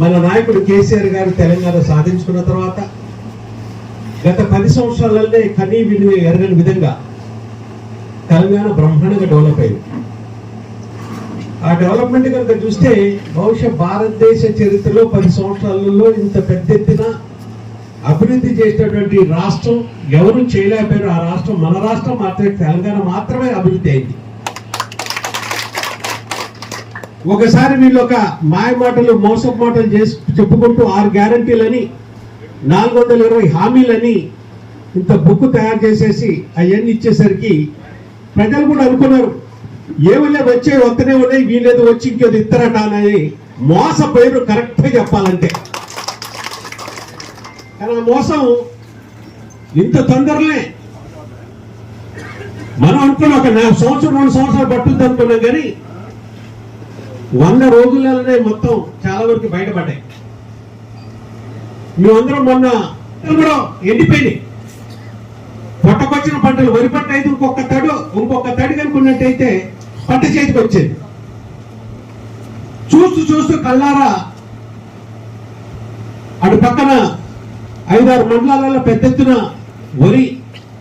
మన నాయకుడు కేసీఆర్ గారు తెలంగాణ సాధించుకున్న తర్వాత గత పది సంవత్సరాలనే కనీ విని ఎరగని విధంగా తెలంగాణ బ్రహ్మాండంగా డెవలప్ అయింది. ఆ డెవలప్మెంట్ కనుక చూస్తే బహుశా భారతదేశ చరిత్రలో పది సంవత్సరాలలో ఇంత పెద్ద ఎత్తున అభివృద్ధి చేసినటువంటి రాష్ట్రం ఎవరు చేయలేకపోయారు. ఆ రాష్ట్రం మన రాష్ట్రం మాత్రమే తెలంగాణ మాత్రమే అభివృద్ధి అయింది. ఒకసారి వీళ్ళు ఒక మాయ మాటలు మోసపు మాటలు చేసి చెప్పుకుంటూ ఆరు గ్యారంటీలని నాలుగు వందల ఇరవై హామీలని ఇంత బుక్ తయారు చేసేసి అవన్నీ ఇచ్చేసరికి ప్రజలు కూడా అనుకున్నారు ఏమైనా వచ్చే వస్తూనే ఉన్నాయి వీళ్ళది వచ్చి ఇంకేది ఇస్తారట అని పేరు కరెక్ట్గా చెప్పాలంటే. కానీ ఆ మోసం ఇంత తొందరలే మనం అనుకున్నాం ఒక నాలుగు సంవత్సరం రెండు సంవత్సరాలు పట్టుద్ది అనుకున్నాం కానీ వంద రోజులలోనే మొత్తం చాలా వరకు బయటపడ్డాయి. మేమందరం మొన్న కూడా ఎండిపోయినాయి పొట్టకొచ్చిన పంటలు వరి పంట అయితే ఇంకొక తడు ఇంకొక తడి కనుకున్నట్టయితే పంట చేతికి వచ్చింది. చూస్తూ చూస్తూ కల్లారా అటు పక్కన ఐదారు మండలాలలో పెద్ద ఎత్తున వరి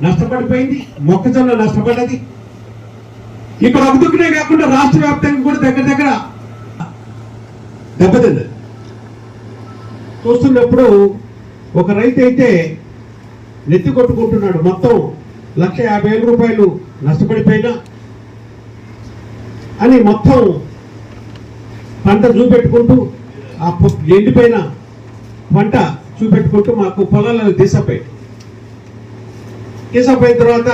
నష్టపడిపోయింది మొక్కజొన్న నష్టపడ్డది. ఇక్కడ ఒక దిక్కునే కాకుండా రాష్ట్ర వ్యాప్తంగా కూడా దగ్గర దగ్గర దెబ్బతింది చూస్తున్నప్పుడు ఒక రైతు అయితే నెత్తి కొట్టుకుంటున్నాడు. మొత్తం లక్ష యాభై వేల రూపాయలు నష్టపడిపోయినా అని మొత్తం పంట చూపెట్టుకుంటూ ఆ ఎండిపోయిన పంట చూపెట్టుకుంటూ మాకు పొలాలను తీసపోయి తీసపోయిన తర్వాత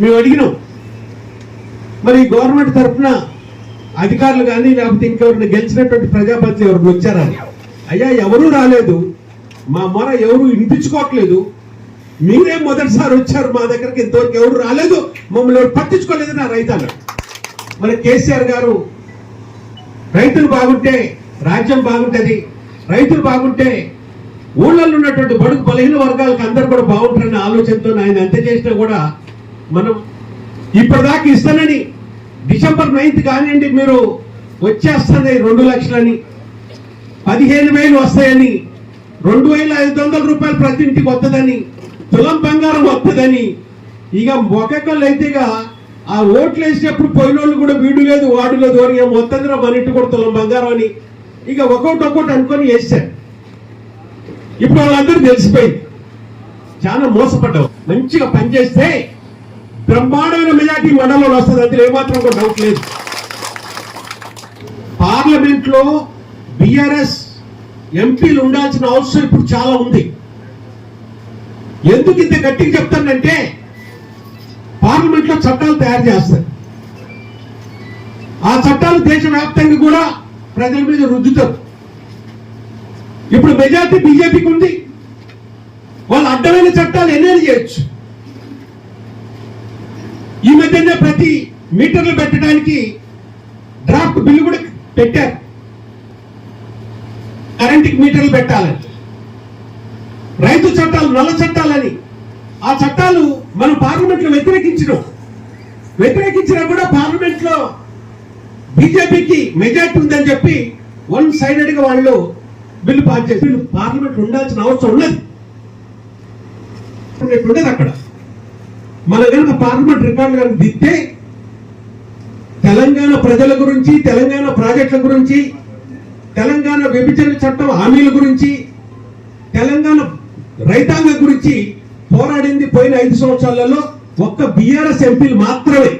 మేము అడిగినాం మరి గవర్నమెంట్ తరఫున అధికారులు కానీ లేకపోతే ఇంకెవరిని గెలిచినటువంటి ప్రజాపతి ఎవరు వచ్చారని అయ్యా ఎవరూ రాలేదు. మా మొర ఎవరు వినిపించుకోవట్లేదు. మీరే మొదటిసారి వచ్చారు మా దగ్గరికి. ఇంతవరకు ఎవరు రాలేదు. మమ్మల్ని ఎవరు పట్టించుకోలేదు నా రైతాంగ మన కేసీఆర్ గారు రైతులు బాగుంటే రాజ్యం బాగుంటుంది. రైతులు బాగుంటే ఊళ్ళల్లో ఉన్నటువంటి బడుగు బలహీన వర్గాలకు అందరు కూడా బాగుంటారనే ఆలోచనతో ఆయన ఎంత చేసినా కూడా మనం ఇప్పటిదాకా ఇస్తానని డిసెంబర్ నైన్త్ కానివ్వండి మీరు వచ్చేస్తుంది రెండు లక్షలని పదిహేను వేలు వస్తాయని రెండు వేల ఐదు వందల రూపాయలు ప్రతి ఇంటికి వస్తుందని తులం బంగారం వస్తుందని ఇక ఒక్కొక్కళ్ళు అయితే ఇక ఆ ఓట్లు వేసినప్పుడు పోయినోళ్ళు కూడా వీడు లేదు వాడు లేదు అని ఇక మొత్తం మన ఇంటి కూడా తులం బంగారం అని. ఇక ఒక్కొక్కటి ఒక్కొక్కటి అనుకొని వేసారు ఇప్పుడు వాళ్ళందరూ తెలిసిపోయింది. చాలా మోసపడ్డావు మంచిగా పనిచేస్తే బ్రహ్మాండమైన మెజార్టీ మండలంలో వస్తుంది అంటే ఏమాత్రం కూడా డౌట్ లేదు. పార్లమెంట్లో బిఆర్ఎస్ ఎంపీలు ఉండాల్సిన అవసరం ఇప్పుడు చాలా ఉంది. ఎందుకు ఇంత గట్టిగా చెప్తానంటే పార్లమెంట్లో చట్టాలు తయారు చేస్తారు. ఆ చట్టాలు దేశవ్యాప్తంగా కూడా ప్రజల మీద రుద్దుతారు. ఇప్పుడు మెజార్టీ బీజేపీకి ఉంది. వాళ్ళు అడ్డమైన చట్టాలు ఎన్నైనా చేయొచ్చు? ఈ మధ్యనే ప్రతి మీటర్లు పెట్టడానికి డ్రాఫ్ట్ బిల్లు కూడా పెట్టారు. కరెంటుకి మీటర్లు పెట్టాలని. రైతు చట్టాలు నల్ల చట్టాలని. ఆ చట్టాలు మనం పార్లమెంట్లో వ్యతిరేకించడం. వ్యతిరేకించినా కూడా పార్లమెంట్లో బీజేపీకి మెజార్టీ ఉందని చెప్పి వన్ సైడెడ్గా వాళ్ళు బిల్లు పాస్ చేసి పార్లమెంట్ ఉండాల్సిన అవసరం ఉన్నది. ఉండేది అక్కడ. మన కనుక పార్లమెంట్ రికార్డు కనుక దిద్దే తెలంగాణ ప్రజల గురించి తెలంగాణ ప్రాజెక్టుల గురించి తెలంగాణ విభజన చట్టం హామీల గురించి తెలంగాణ రైతాంగం గురించి పోరాడింది పోయిన ఐదు సంవత్సరాలలో ఒక్క బీఆర్ఎస్ ఎంపీలు మాత్రమే.